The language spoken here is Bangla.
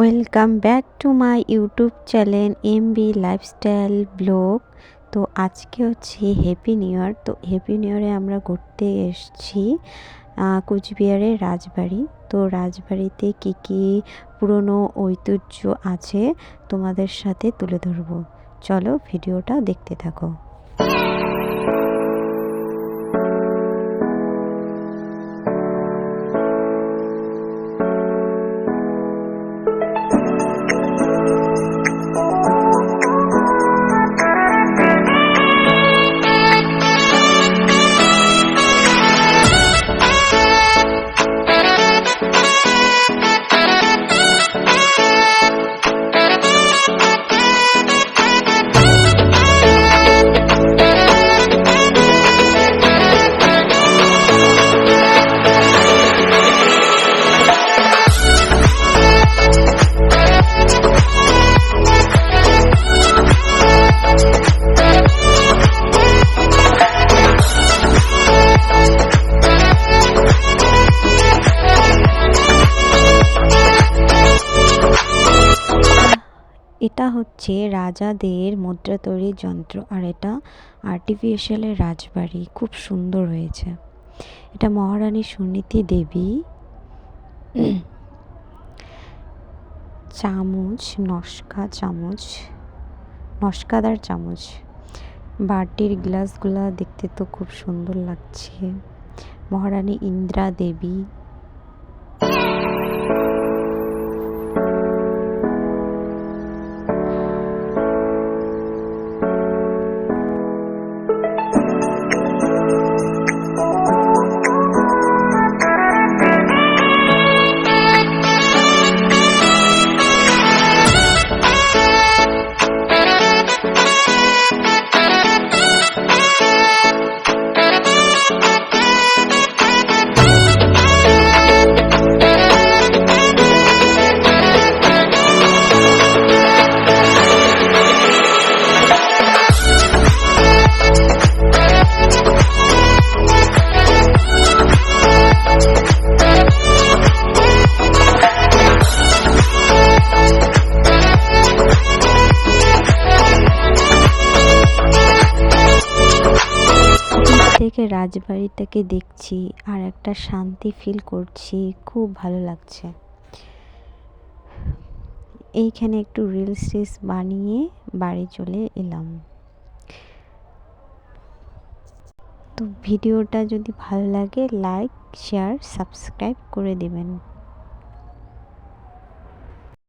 Welcome back to my YouTube channel M B lifestyle blog তো আজকে হচ্ছে হ্যাপি নিউ ইয়ার তো হ্যাপি নিউ ইয়ারে আমরা ঘুরতে এসেছি কুচবিহারের রাজবাড়ি। তো রাজবাড়িতে কী কী পুরনো ঐতিহ্য আছে তোমাদের সাথে তুলে ধরবো। চলো ভিডিওটা দেখতে থাকো। এটা হচ্ছে রাজাদের মুদ্রা তৈরির যন্ত্র আর এটা আর্টিফিশিয়ালের রাজবাড়ি। খুব সুন্দর হয়েছে। এটা মহারানী সুনীতি দেবী। চামচ, নস্কা চামচ, নস্কাদার চামচ। বাটির গ্লাসগুলা দেখতে তো খুব সুন্দর লাগছে। মহারানী ইন্দ্রা দেবী। থেকে রাজবাড়িটাকে দেখছি আর একটা শান্তি ফিল করছি। খুব ভালো লাগছে। এইখানে একটু রিলস টিলস বানিয়ে বাড়ি চলে এলাম। তো ভিডিওটা যদি ভালো লাগে লাইক শেয়ার সাবস্ক্রাইব করে দেবেন।